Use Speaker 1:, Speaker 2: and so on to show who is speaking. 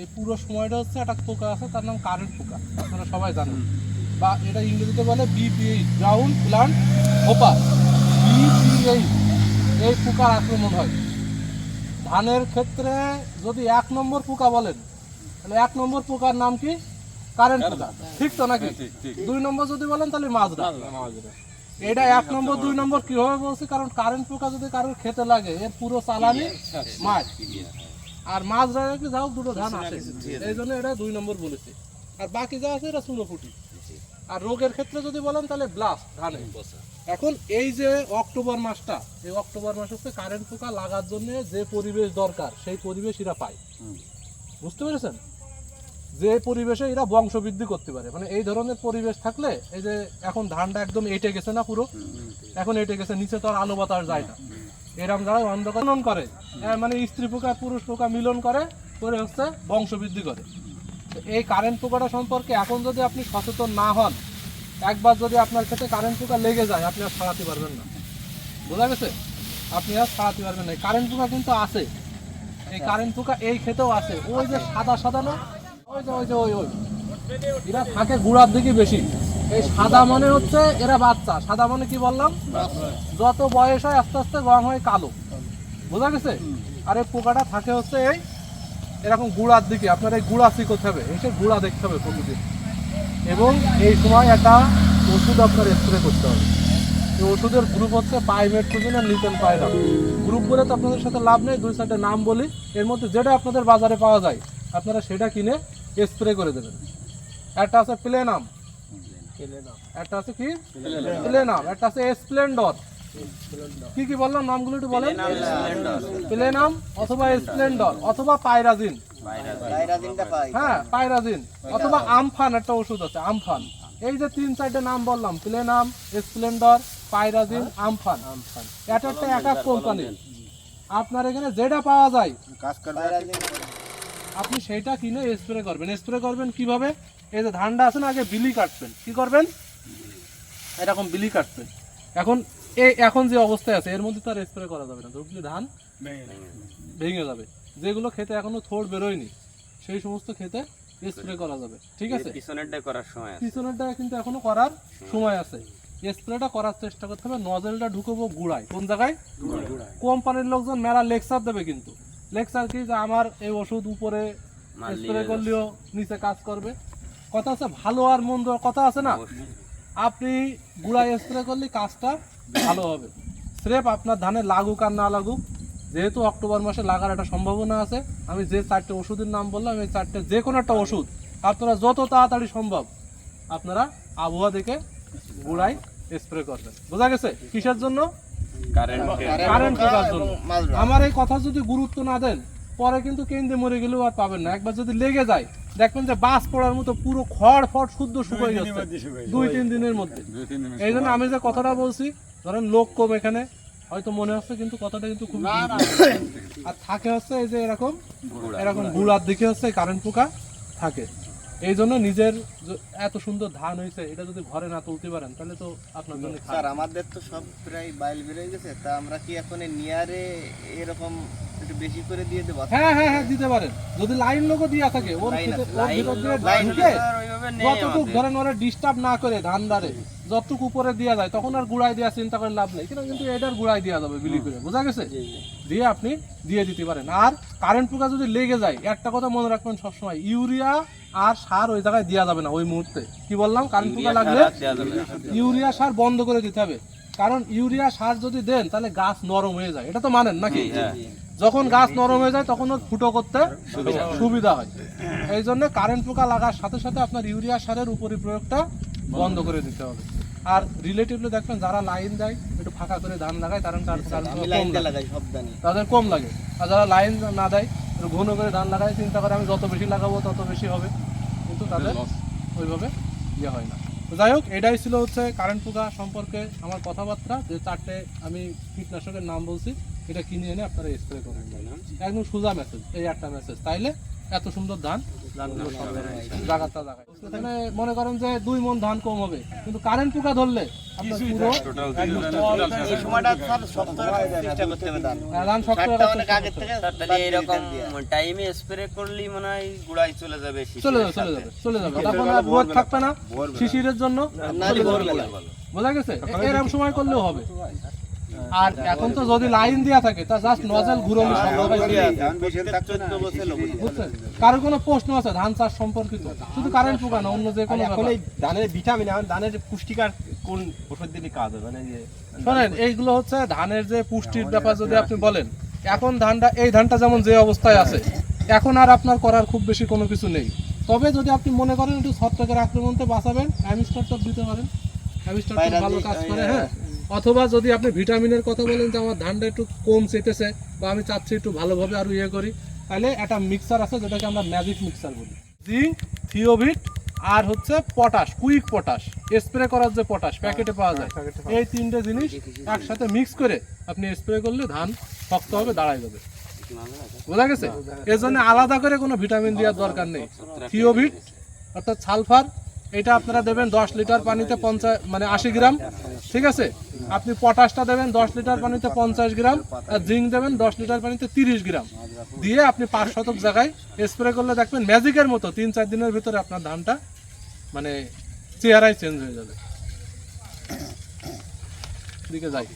Speaker 1: এই পুরো সময়টা হচ্ছে একটা পোকা আছে তার নাম কারেন্ট পোকা আপনারা সবাই জানেন। বা এটা ইংরেজিতে বলে BPH ground plant hopper BPH এই পোকার আক্রমণ হয়। ধানের ক্ষেত্রে যদি এক নম্বর পোকা বলেন তাহলে এক নম্বর পোকার নাম কি? কারেন্ট পোকা ঠিক তো নাকি? দুই নম্বর যদি বলেন তাহলে মাজরা। এটা এক নম্বর দুই নম্বর কীভাবে বলছি? কারণ কারেন্ট পোকা যদি কারোর খেতে লাগে এর পুরো চালানি মাছ। আর মাছ রাখলে যাও দুটো ধান আসে। এই জন্য এটা দুই নম্বর বলেছি। আর বাকি যা আছে এটা চুনোপুটি। আর রোগের ক্ষেত্রে যদি বলেন তাহলে ব্লাস্ট ধানে। এখন এই যে অক্টোবর মাসটা এই অক্টোবর মাস হচ্ছে কারেন্ট পোকা লাগার জন্য যে পরিবেশ দরকার সেই পরিবেশ এরা পায়। বুঝতে পেরেছেন? যে পরিবেশে এরা বংশ বৃদ্ধি করতে পারে। মানে এই ধরনের পরিবেশ থাকলে এই যে এখন ধানটা একদম এটে গেছে না পুরো? এখন এটে গেছে নিচে তো আর আলো বাতাস যায় না। এরম যারা অন্ধকার করে মানে স্ত্রী পোকা, পুরুষ পোকা মিলন করে করে হচ্ছে বংশ বৃদ্ধি করে এই কারেন্ট পোকাটা সম্পর্কে এখন যদি আপনি সচেতন না হন, একবার যদি আপনার ক্ষেত্রে কারেন্ট পোকা লেগে যায়, আপনি আর সারাতে পারবেন না। বোঝা গেছে? আপনি আর সারাতে পারবেন না। কারেন্ট পোকা কিন্তু আছে। এই কারেন্ট পোকা এই ক্ষেতেও আছে। ওই যে সাদা সাদা না? ওই যে ওই যে, ওই ওই। এরা থাকে গুড়ার দিকে বেশি। এই সাদা মানে হচ্ছে, এরা বাচ্চা। সাদা মানে কি বললাম? যত বয়স হয় আস্তে আস্তে রং হয় কালো। বোঝা গেছে? আর এই পোকাটা থাকে হচ্ছে এই এরকম গুড়ার দিকে। আপনার এই গুড়া শিখতে হবে। এসে গুড়া দেখতে হবে প্রতিদিন এবং এই সময় একটা ওষুধ আপনার স্প্রে করতে হবে। এই ওষুধের গ্রুপ হচ্ছে পাইমেট্রোজিন আর নিতেন পাইরাম গ্রুপ বলে তো আপনাদের সাথে লাভ নেই, দুই সাইডে নাম বলি। এর মধ্যে যেটা আপনাদের বাজারে পাওয়া যায়, আপনারা সেটা কিনে স্প্রে করে দেবেন। একটা আছে প্লেনাম একটা আছে কি? প্লেনাম একটা আছে স্প্লেন্ডর কি কি বললাম? নামগুলো একটু বলেন। প্লেনাম অথবা স্প্লেন্ডর অথবা পাইরাজিন হ্যাঁ পাইরাজিন অথবা আমফান একটা ওষুধ আছে আমফান এই যে তিন চারটে নাম বললাম প্লেনাম স্প্লেন্ডর পাইরাজিন আমফান আমফান এটা একটা এক এক কোম্পানি আপনার এখানে যেটা পাওয়া যায়। আপনি সেইটা কিনে স্প্রে করবেন। স্প্রে করবেন কীভাবে? এই যে ধানটা আছে না আগে বিলি কাটবেন। কি করবেন? এরকম বিলি কাটবেন। এখন এই এখন যে অবস্থায় আছে এর মধ্যে তো আর স্প্রে করা যাবে না। ধান ভেঙে যাবে। যেগুলো খেতে এখনও থোড় বেরোয়নি সেই সমস্ত খেতে স্প্রে করা যাবে। ঠিক আছে?
Speaker 2: পিছনেরটাই করার সময়
Speaker 1: পিছনেরটা কিন্তু এখনও করার সময় আছে। স্প্রেটা করার চেষ্টা করতে হবে নজেলটা ঢুকবো গুড়ায়। কোন জায়গায়? কোম্পানির লোকজন মেলা লেকচার দেবে কিন্তু। লেকচার কি যে আমার এই ওষুধ উপরে স্প্রে করলেও নিচে কাজ করবে। কথা আছে ভালো আর মন্দ কথা আছে না? আপনি গুড়ায় স্প্রে করলে কাজটা ভালো হবে। স্রেফ আপনার ধানে লাগুক আর না লাগুক যেহেতু অক্টোবর মাসে লাগার একটা সম্ভাবনা আছে আমি যে চারটে ওষুধের নাম বললাম এই চারটে যে কোনো একটা ওষুধ আপনারা যত তাড়াতাড়ি সম্ভব আপনারা আবহাওয়া দেখে গুড়ায় স্প্রে করবেন। বোঝা গেছে? কিসের জন্য?
Speaker 2: কারেন্ট
Speaker 1: কারেন্ট পোকার জন্য। আমার এই কথা যদি গুরুত্ব না দেন পরে কিন্তু কেন্দ্রে মরে গেলেও আর পাবেন না। একবার যদি লেগে যায় দেখবেন যে বাস পড়ার মতো পুরো খড় ফড় শুদ্ধ শুকিয়ে যাচ্ছে। দুই তিন দিনের মধ্যে। এই জন্য আমি যে কথাটা বলছি ধরেন লোক কম এখানে হয়তো মনে হচ্ছে কিন্তু কথাটা কিন্তু খুব আর থাকে হচ্ছে এই যে এরকম এরকম গুড়ার দিকে হচ্ছে কারেন্ট পোকা থাকে। এই জন্য নিজের এত সুন্দর ধান হয়েছে এটা যদি ঘরে না তুলতে পারেন তাহলে তো আপনার জন্য
Speaker 3: স্যার আমাদের তো সব প্রায় বাইল বেড়ে গেছে তা আমরা কি এখন নিয়ারে এরকম একটু বেশি করে দিয়ে দেবো?
Speaker 1: হ্যাঁ হ্যাঁ হ্যাঁ দিতে পারেন। যদি লাইন লোকও দিয়া থাকে ওর ভিতর- দিয়ে ঢুকে যতটুকু ধরেন ওরা ডিস্টার্ব না করে ধান দারে যতটুকু উপরে দেওয়া যায় তখন আর গুড়াই দেওয়া চিন্তা করে লাভ নেই। কিন্তু কিন্তু এটার গুড়াই দেওয়া যাবে বিলি করে। বোঝা গেছে? দিয়ে আপনি দিয়ে দিতে পারেন। আর কারেন্ট পোকা যদি লেগে যায় একটা কথা মনে রাখবেন সবসময় ইউরিয়া আর সার ওই জায়গায় দেওয়া যাবে না ওই মুহূর্তে। কি বললাম? কারেন্ট পোকা লাগলে ইউরিয়া সার বন্ধ করে দিতে হবে। কারণ ইউরিয়া সার যদি দেন তাহলে গাছ নরম হয়ে যায়। এটা তো মানেন নাকি? যখন গাছ নরম হয়ে যায় তখন ওর ফুটো করতে সুবিধা হয়। এই জন্য কারেন্ট পোকা লাগার সাথে সাথে আপনার ইউরিয়া সারের উপরি প্রয়োগটা বন্ধ করে দিতে হবে। আর রিলেটিভলি দেখবেন যারা লাইন দেয় একটু ফাঁকা করে ধান লাগায় তার কারণ তাদের কম লাগে। আর যারা লাইন না দেয় ঘন করে ধান লাগায় চিন্তা করে আমি যত বেশি লাগাবো তত বেশি হবে। কিন্তু তাদের ওইভাবে ইয়ে হয় না। তো যাই হোক এটাই ছিল হচ্ছে কারেন্ট পোকা সম্পর্কে আমার কথাবার্তা যে চারটে আমি কীটনাশকের নাম বলছি এটা কিনে এনে আপনারা স্প্রে করেন। একদম সোজা মেসেজ এই একটা মেসেজ তাইলে এত সুন্দর ধান? মানে মনে করেন যে দুই মন ধান কম হবে কিন্তু কারেন্ট পোকা ধরলে
Speaker 2: মনে হয়
Speaker 1: শিশিরের জন্য। বোঝা গেছে? এরকম সময় করলেও হবে। আর এখন তো যদি লাইন দেওয়া থাকে তা জাস্ট নজল ঘুরলি
Speaker 3: লোক
Speaker 1: বুঝছেন? কারও কোনো প্রশ্ন আছে ধান চাষ সম্পর্কিত? শুধু কারেন্ট পোকা না অন্য যে কোনো
Speaker 4: এখন
Speaker 1: ব্যাপার।
Speaker 4: এই ধানের ভিটামিন এখন ধানের পুষ্টিকার কোন ওষুধ দিলে কাজ হবে? মানে যে
Speaker 1: শোনেন এইগুলো হচ্ছে ধানের যে পুষ্টির ব্যাপার যদি আপনি বলেন এখন ধানটা এই ধানটা যেমন যে অবস্থায় আছে এখন আর আপনার করার খুব বেশি কোনো কিছু নেই। তবে যদি আপনি মনে করেন একটু ছত্রাকের আক্রমণতে বাঁচাবেন অ্যামিস্টার দিতে পারেন। অ্যামিস্টার ভালো কাজ করে হ্যাঁ। অথবা যদি আপনি ভিটামিনের কথা বলেন যে আমার ধানটা একটু কম চেপেছে বা আমি চাচ্ছি একটু ভালোভাবে আরও ইয়ে করি তাহলে একটা মিক্সার আছে যেটাকে আমরা ম্যাজিক মিক্সার বলি। জিঙ্ক থিওভিট আর হচ্ছে পটাশ কুইক পটাশ স্প্রে করার যে পটাশ প্যাকেটে পাওয়া যায়। এই তিনটে জিনিস একসাথে মিক্স করে আপনি স্প্রে করলে ধান শক্ত হবে দাঁড়ায় যাবে। বোঝা গেছে? এর জন্য আলাদা করে কোনো ভিটামিন দেওয়ার দরকার নেই। থিওভিট অর্থাৎ সালফার এটা আপনারা দেবেন দশ লিটার পানিতে পঞ্চাশ মানে আশি গ্রাম, ঠিক আছে? আপনি পটাশটা দেবেন দশ লিটার পানিতে পঞ্চাশ গ্রাম, আর জিঙ্ক দেবেন দশ লিটার পানিতে তিরিশ গ্রাম। দিয়ে আপনি পাঁচ শতক জায়গায় স্প্রে করলে দেখবেন ম্যাজিকের মতো, তিন চার দিনের ভিতরে আপনার ধানটা মানে চেহারাই চেঞ্জ হয়ে যাবে। দিকে যাই।